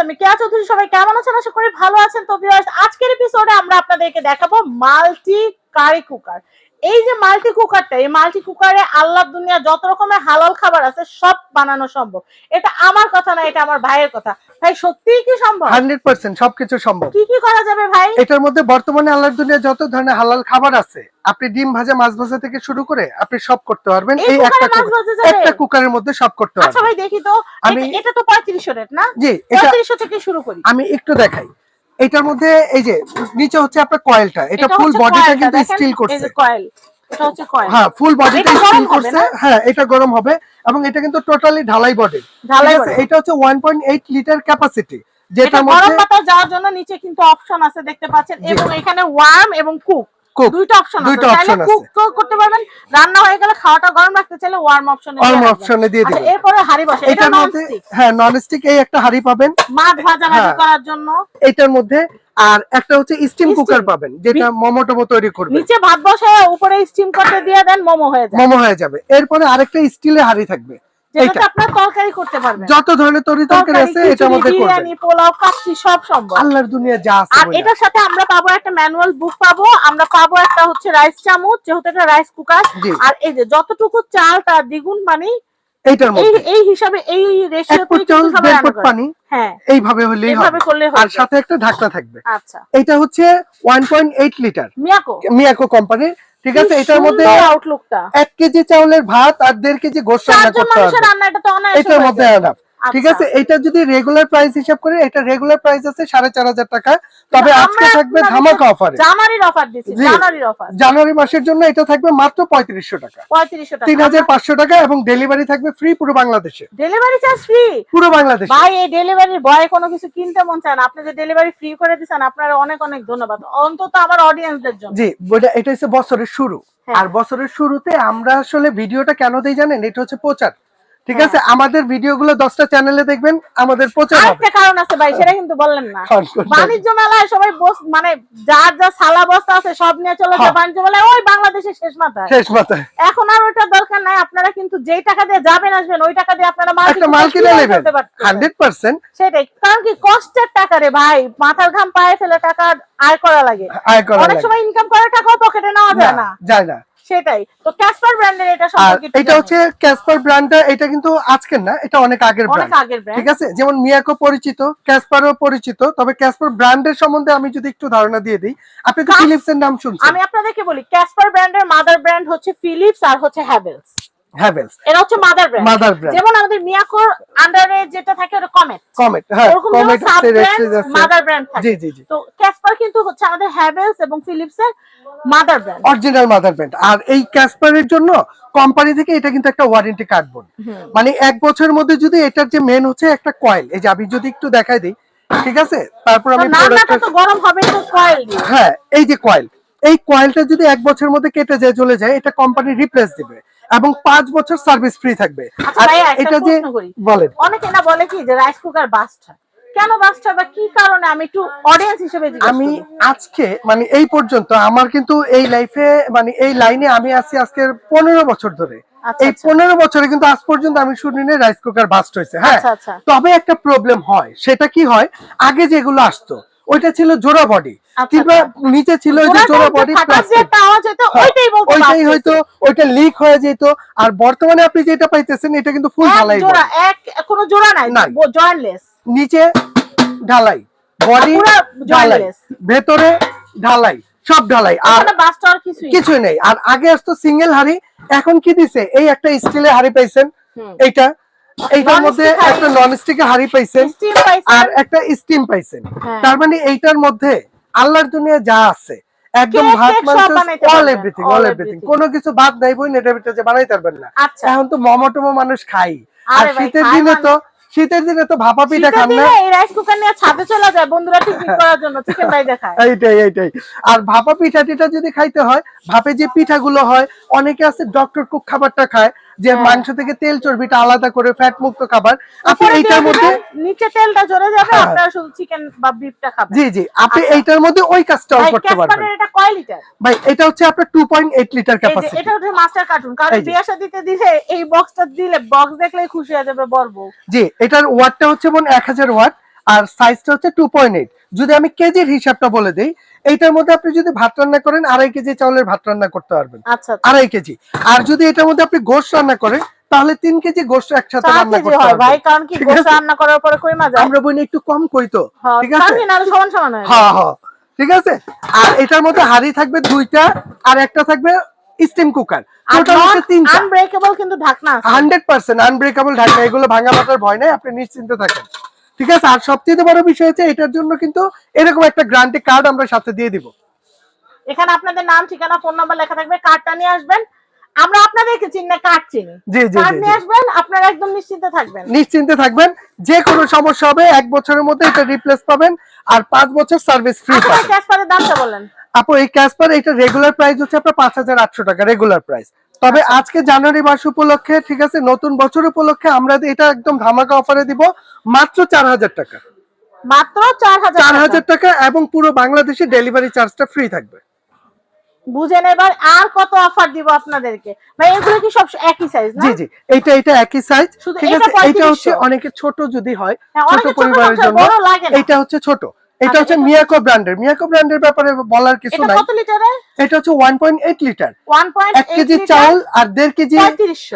আমি কেয়া সবাই কেমন আছেন? আশা করি ভালো আছেন। তো আজকের আমরা আপনাদেরকে দেখাবো মাল্টি কারি কুকার এই যে মাল্টি কুকারটা এই মাল্টি কুকারে আল্লাহ দুনিয়া যত রকমের হালাল খাবার আছে সব বানানো সম্ভব। এটা আমার কথা না এটা আমার ভাইয়ের কথা। ভাই সত্যিই কি সম্ভব? হান্ড্রেড পার্সেন্ট সবকিছু সম্ভব। কি কি করা যাবে ভাই? এটার মধ্যে বর্তমানে আল্লাহর দুনিয়া যত ধরনের হালাল খাবার আছে আপনি ডিম ভাজা মাছ ভাজা থেকে শুরু করে আপনি সব করতে পারবেন। এই একটা একটা কুকারের মধ্যে সব করতে পারবেন। আচ্ছা ভাই দেখি তো। আমি- এটা- তো পঁয়ত্রিশশো রেট না? জি এটা পঁয়ত্রিশশো থেকে শুরু করি। আমি একটু দেখাই। এটার মধ্যে এই যে নিচে হচ্ছে আপনার কয়েলটা এটা ফুল বডিটা কিন্তু স্টিল করছে। কয়েল হ্যাঁ ফুল বডিটা স্টিল করছে। হ্যাঁ এটা গরম হবে এবং এটা কিন্তু টোটালি ঢালাই বডি ঢালাই। এটা হচ্ছে 1.8 লিটার ক্যাপাসিটি যেটা গরম মধ্যে যাওয়ার জন্য নিচে কিন্তু অপশন আছে দেখতে পাচ্ছেন? এবং এখানে ওয়ার্ম এবং কুক অপশন আছে। কুক করতে পারবেন। রান্না হয়ে গেলে খাওয়াটা গরম রাখতে চাইলে ওয়ার্ম অপশনে অর্ম অপশনে দিয়ে দিবেন। এরপরে হাড়ি বসে এটা এটার মধ্যে হ্যাঁ নন স্টিক এই একটা হাড়ি পাবেন। মাছ ভাজা ভাজি হ্যাঁ। করার জন্য? এটার মধ্যে আর একটা হচ্ছে স্টিম কুকার পাবেন যেটা মোমো টোমো তৈরি করবে। নিচে ভাত বসায় উপরে স্টিম করতে দিয়ে দেন মোমো হয়ে মোমো হয়ে যাবে। এরপরে আরেকটা স্টিলের হাড়ি থাকবে। যত ধরনের তরি তরকারি আছে এটার মধ্যে বিরিয়ানি পোলাও কাচ্চি সব সম্ভব। আল্লাহর দুনিয়া যা আছে আর এটার সাথে আমরা পাবো একটা ম্যানুয়াল বুক পাবো। আমরা পাবো একটা হচ্ছে রাইস চামচ যেহেতু এটা রাইস কুকার। আর এই যে যতটুকু চাল তার দ্বিগুণ পানি এইটার মধ্যে। এই হিসাবে এই রেশিওতে পানি হ্যাঁ। এইভাবে হলেই হবে। করলে আর সাথে একটা ঢাকনা থাকবে। আচ্ছা। এটা হচ্ছে 1.8 লিটার মিয়াকো? মিয়াকো কোম্পানির ঠিক আছে এটার মধ্যে আউটলুকটা এক কেজি চাউলের ভাত আর দেড় কেজি গোশত রান্না করতে হবে। এটার মধ্যে যায়। ঠিক আচ্ছা। আছে এটা যদি রেগুলার প্রাইস হিসাব করে এটা রেগুলার প্রাইস আছে সাড়ে চার হাজার টাকা। তবে আজকে থাকবে ধামাকা অফারে জানুয়ারির অফার দিচ্ছি জানুয়ারির অফার জানুয়ারি মাসের জন্য এটা থাকবে মাত্র পঁয়ত্রিশশো টাকা। পঁয়ত্রিশশো টাকা। তিন হাজার পাঁচশো টাকা এবং ডেলিভারি থাকবে ফ্রি পুরো বাংলাদেশে। ডেলিভারি চার্জ ফ্রি পুরো বাংলাদেশে। ভাই এই ডেলিভারির ভয়ে কোনো কিছু কিনতে মন চায় না। আপনি যে ডেলিভারি ফ্রি করে দিচ্ছেন আপনার অনেক অনেক ধন্যবাদ। অন্তত আমার অডিয়েন্সদের জন্য। জি এটা হচ্ছে বছরের শুরু। হ্যাঁ। আর বছরের শুরুতে আমরা আসলে ভিডিওটা কেন দিই জানেন? এটা হচ্ছে প্রচার। ঠিক হ্যাঁ। আছে? আমাদের ভিডিওগুলো দশটা চ্যানেলে দেখবেন আমাদের প্রচার হবে। আরেকটা কারণ আছে ভাই সেটা কিন্তু বললেন না। বাণিজ্য মেলায় সবাই বস- মানে যা সালা বস্তা আছে সব নিয়ে চলে যায় হ্যাঁ। বাণিজ্য মেলায় ওই বাংলাদেশের শেষ মাথায়। শেষ মাথায়। এখন আর ওইটা দরকার নাই আপনারা কিন্তু যেই টাকা দিয়ে যাবেন আসবেন ওই টাকা দিয়ে আপনারা মাল একটা মাল কিনে নেবেন। হান্ড্রেড পার্সেন্ট সেটাই কারণ কি কষ্টের টাকা রে ভাই মাথার ঘাম পায়ে ফেলে টাকা আয় করা লাগে। অনেক সময় ইনকাম করার টাকাও পকেটে নেওয়া যায় না। যায় না। সেটাই। তো ক্যাসপার ব্র্যান্ডের এটা সম্পর্কে এটা হচ্ছে ক্যাসপার ব্র্যান্ডটা এটা কিন্তু আজকের না এটা অনেক আগের ব্র্যান্ড ঠিক আছে? যেমন মিয়াকো পরিচিত ক্যাসপারও পরিচিত তবে ক্যাসপার ব্র্যান্ডের সম্বন্ধে আমি যদি একটু ধারণা দিয়ে দিই আপনি তো ফিলিপস এর নাম শুনছেন। আমি আপনাদেরকে বলি ক্যাসপার ব্র্যান্ডের মাদার ব্র্যান্ড হচ্ছে ফিলিপস আর হচ্ছে হ্যাভেলস হ্যাভেলস এরা হচ্ছে মাদার ব্র্যান্ড মাদার ব্র্যান্ড যেমন আমাদের মিয়াকোর আন্ডারে যেটা থাকে ওটা কমেট কমেট হ্যাঁ কমেট মাদার ব্র্যান্ড থাকে। জি জি জি। তো ক্যাসপার কিন্তু হচ্ছে আমাদের হ্যাভেলস এবং ফিলিপস এর mother brand original mother brand আর এই ক্যাসপারের জন্য কোম্পানি থেকে এটা কিন্তু একটা ওয়ারেন্টি কার্ড মানে এক বছরের মধ্যে যদি এটার যে মেন হচ্ছে একটা কয়েল এই যে আমি যদি একটু দেখাই দিই ঠিক আছে? তারপর আমি গরম হবে তো কয়েল হ্যাঁ এই যে কয়েল এই কয়েলটা যদি এক বছরের মধ্যে কেটে যায় চলে যায় এটা কোম্পানি রিপ্লেস দিবে। এবং পাঁচ বছর সার্ভিস ফ্রি থাকবে। আচ্ছা এটা যে। বলেন। অনেকে না বলে কি যে রাইস কুকার বাস্ট কেন বাস্ট বা কি কারণে? আমি একটু অডিয়েন্স হিসেবে আমি আজকে মানে এই পর্যন্ত আমার কিন্তু এই লাইফে মানে এই লাইনে আমি আছি আজকের পনেরো বছর ধরে। আচ্ছা, এই আচ্ছা। পনেরো বছরে কিন্তু আজ পর্যন্ত আমি শুনিনি রাইস কুকার বাস্ট হয়েছে হ্যাঁ? তবে একটা প্রবলেম হয় সেটা কি হয়? আগে যেগুলো আসতো ওইটা ছিল জোড়া বডি আচ্ছা, কিংবা আচ্ছা। নিচে ছিল যে জোড়া বডি হ্যাঁ, ওইটাই হয়তো ওইটা লিক হয়ে যেত। আর বর্তমানে আপনি যেটা পাইতেছেন এটা কিন্তু ফুল ঢালাই জোড়া এক কোনো জোড়া নাই। জয়েন্টলেস নিচে ঢালাই বডি ঢালাই। ভেতরে ঢালাই সব ঢালাই। আর কিছুই নেই। আর আগে আসতো সিঙ্গেল হাড়ি এখন কি দিছে? এই একটা স্টিলের হাড়ি পাইছেন এইটা এইটার মধ্যে একটা নন হাড়ি পাইছেন আর একটা স্টিম পাইছেন। হ্যাঁ। তার মানে এইটার মধ্যে আল্লাহর দুনিয়া যা আছে একদম ভাত টেক সব মাংস বানাইতে অল এভরিথিং অল এভরিথিং কোনো কিছু বাদ নাই বই এটার ভিতরে যে বানাইতে পারবেন না। আচ্ছা। এখন তো মানুষ খাই আর শীতের দিনে তো শীতের দিনে তো ভাপা পিঠা খান না। এই রাইস কুকার নিয়ে ছাদে চলে যায় বন্ধুরা টিফিন করার জন্য চিকেন ফ্রাই দেখায় এইটাই এইটাই। আর ভাপা পিঠা টিঠা যদি খাইতে হয় ভাপে যে পিঠাগুলো হয় অনেকে আছে ডক্টর কুক খাবারটা খায় যে হ্যাঁ। মাংস থেকে তেল চর্বিটা আলাদা করে ফ্যাট মুক্ত খাবার। আপনি এইটার মধ্যে নিচে তেলটা চলে যাবে হ্যাঁ। আপনারা শুধু চিকেন বা বিফটা খাবেন। জি জি। আপনি আচ্ছা। এইটার মধ্যে ওই কাজটাও করতে পারবেন। এটা কয় লিটার ভাই এটা হচ্ছে আপনার টু পয়েন্ট এইট লিটার এই ক্যাপাসিটি এটা হচ্ছে মাস্টার কার্টুন কারণ এই যে। বিয়ে শাদিতে দিলে এই বক্সটা দিলে বক্স দেখলেই খুশি হয়ে যাবে বলব জি এটার ওয়াটটা হচ্ছে বোন এক হাজার ওয়াট আর সাইজটা হচ্ছে টু পয়েন্ট এইট যদি আমি কেজির হিসাবটা বলে দিই এইটার মধ্যে আপনি যদি ভাত রান্না করেন আড়াই কেজি চাউলের ভাত রান্না করতে পারবেন। আচ্ছা আড়াই কেজি। আর যদি এটার মধ্যে আপনি গোশ রান্না করেন তাহলে তিন কেজি গোশ একসাথে রান্না করতে হয় ভাই কারণ কি ঠিক রান্না করার পরে কই আমরা একটু কম কই তো। ঠিক আছে? সমান সমান হয়ে হ্যাঁ হ্যাঁ। ঠিক আছে? আর এটার মধ্যে হাড়ি থাকবে দুইটা আর একটা থাকবে স্টিম কুকার আনব্রেকেবল কিন্তু ঢাকনা আছে। হান্ড্রেড পার্সেন্ট আনব্রেকেবল ঢাকনা। এগুলো ভাঙা মাটার ভয় নাই আপনি নিশ্চিন্তে থাকেন। ঠিক আছে? আর সবচেয়ে বড় বিষয় হচ্ছে এটার জন্য কিন্তু এরকম একটা গ্রান্টি কার্ড আমরা সাথে দিয়ে দিব। এখানে আপনাদের নাম ঠিকানা ফোন নাম্বার লেখা থাকবে কার্ডটা নিয়ে আসবেন। আমরা আপনাদেরকে চিনি কার্ড চিনি। জি জি কার্ড নিয়ে আসবেন আপনারা একদম নিশ্চিন্তে থাকবেন। নিশ্চিন্তে থাকবেন। যে কোনো সমস্যা হবে এক বছরের মধ্যে এটা রিপ্লেস পাবেন আর পাঁচ বছর সার্ভিস ফ্রি পাবেন। ক্যাসপারের দামটা বলেন। আপু এই ক্যাসপার এটা রেগুলার প্রাইস হচ্ছে আপনার পাঁচ হাজার আটশো টাকা রেগুলার প্রাইস তবে। আজকে জানুয়ারি মাস উপলক্ষে ঠিক আছে নতুন বছর উপলক্ষে আমরা এটা একদম ধামাকা অফারে দিব মাত্র চার হাজার টাকা। মাত্র চার হাজার চার টাকা। এবং পুরো বাংলাদেশে ডেলিভারি চার্জটা ফ্রি থাকবে। বুঝেন এবার আর কত অফার দিব আপনাদেরকে? ভাই এগুলো কি সব একই সাইজ না? জি জি এটা একই সাইজ ঠিক আছে এইটা হচ্ছে অনেকে ছোট যদি হয় হ্যাঁ, ছোট পরিবারের জন্য। এটা হচ্ছে ছোট। এটা আচ্ছা, হচ্ছে মিয়াকো ব্র্যান্ডের মিয়াকো ব্র্যান্ডের ব্যাপারে বলার কিছু নাই। কত এটা হচ্ছে one point eight litre one point এক কেজি চাউল আর দেড় কেজি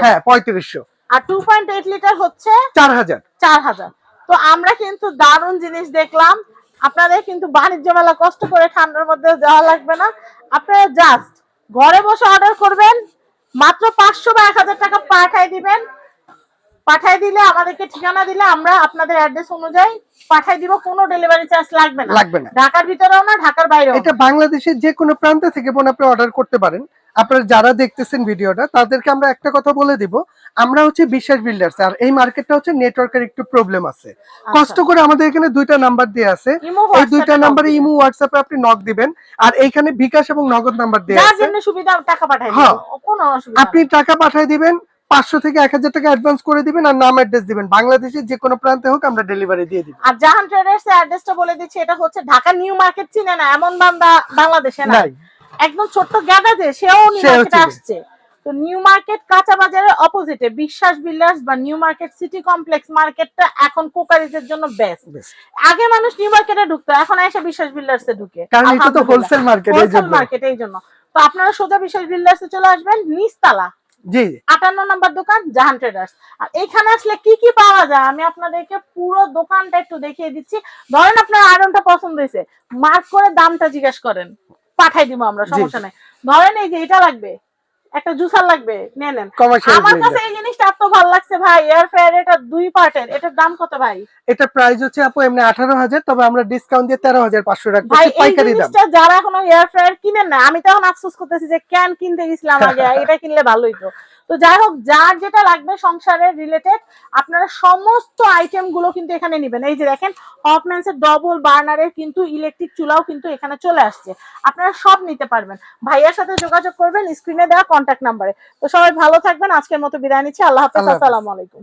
হ্যাঁ পঁয়ত্রিশশো। আর টু পয়েন্ট এইট লিটার হচ্ছে চার হাজার। চার হাজার। তো আমরা কিন্তু দারুণ জিনিস দেখলাম। আপনাদের কিন্তু বাণিজ্য মেলা কষ্ট করে ঠান্ডার মধ্যে যাওয়া লাগবে না। আপনারা জাস্ট ঘরে বসে অর্ডার করবেন মাত্র পাঁচশো বা এক হাজার টাকা পাঠাই দিবেন। পাঠাই দিলে আমাদেরকে ঠিকানা দিলে আমরা আপনাদের অ্যাড্রেস অনুযায়ী পাঠাই দিব কোনো ডেলিভারি চার্জ লাগবে না। লাগবে না। ঢাকার ভিতরেও না ঢাকার বাইরেও এটা বাংলাদেশের যে কোনো প্রান্ত থেকে বোন আপনি অর্ডার করতে পারেন। আপনারা যারা দেখতেছেন ভিডিওটা তাদেরকে আমরা একটা কথা বলে দিব। আমরা হচ্ছে বিশ্বাস বিল্ডার্স আর এই মার্কেটটা হচ্ছে নেটওয়ার্কের একটু প্রবলেম আছে। কষ্ট করে আমাদের এখানে দুইটা নাম্বার দিয়ে আছে। এই দুইটা নাম্বারে ইমো হোয়াটসঅ্যাপে আপনি নক দিবেন। আর এইখানে বিকাশ এবং নগদ নাম্বার। দেওয়া যার আছে। জন্য সুবিধা টাকা পাঠাই হ্যাঁ। দিবেন। কোনো অসুবিধা আপনি টাকা পাঠিয়ে দিবেন পাঁচশো থেকে এক হাজার টাকা অ্যাডভান্স করে দিবেন আর নাম অ্যাড্রেস দিবেন। বাংলাদেশের যে কোনো প্রান্তে হোক আমরা ডেলিভারি দিয়ে দিব। আর জাহান ট্রেডার্স এর অ্যাড্রেসটা বলে দিচ্ছি এটা হচ্ছে ঢাকা নিউ মার্কেট চিনে না এমন বান্দা বাংলাদেশে নাই। একদম ছোট্ট গ্যাদাজে সেও নিউ মার্কেটে আসছে। তো নিউ মার্কেট কাঁচা বাজারের অপোজিটে বিশ্বাস বিল্ডার্স বা নিউ মার্কেট সিটি কমপ্লেক্স মার্কেটটা এখন কোকারিজের জন্য বেস্ট। আগে মানুষ নিউ মার্কেটে ঢুকতো এখন এসে বিশ্বাস বিল্ডার্স এ ঢুকে। কারণ এটা তো হোলসেল মার্কেট এই হোলসেল জন্য মার্কেট এই জন্য। তো আপনারা সোজা বিশ্বাস বিল্ডার্স এ চলে আসবেন নিচতলা। জি আটান্ন নম্বর দোকান জাহান ট্রেডার্স আর এখানে আসলে কি কি পাওয়া যায়? আমি আপনাদেরকে পুরো দোকানটা একটু দেখিয়ে দিচ্ছি। ধরেন আপনার আয়রনটা পছন্দ হয়েছে। মার্ক করে দামটা জিজ্ঞেস করেন। পাঠাই দিব আমরা সমস্যা নাই। ধরেন এই যে এটা লাগবে। একটা জুসার লাগবে নিয়ে নেন। আমার কাছে এই জিনিসটা এত ভালো লাগছে ভাই এয়ার ফ্রায়ার এটা দুই পার্টের এটার দাম কত ভাই? এটা প্রাইস হচ্ছে আপু এমনি আঠারো হাজার তবে আমরা ডিসকাউন্ট দিয়ে তেরো হাজার পাঁচশো রাখব। ভাই এই পাইকারি দাম। জিনিসটা যারা এখনও এয়ার ফ্রায়ার কিনেন না আমি তখন আফসোস করতেছি যে কেন কিনতে গেছিলাম আগে এটা কিনলে ভালো তো। তো যাই হোক যার যেটা লাগবে সংসারের রিলেটেড আপনারা সমস্ত আইটেমগুলো কিন্তু এখানে নেবেন। এই যে দেখেন হফম্যান্স এর ডবল বার্নারের কিন্তু ইলেকট্রিক চুলাও কিন্তু এখানে চলে আসছে। আপনারা সব নিতে পারবেন। ভাইয়ার সাথে যোগাযোগ করবেন স্ক্রিনে দেওয়া কন্ট্যাক্ট নাম্বারে তো সবাই ভালো থাকবেন আজকের মতো বিদায় নিচ্ছি। আল্লাহ হাফেজ। আসসালামু আলাইকুম।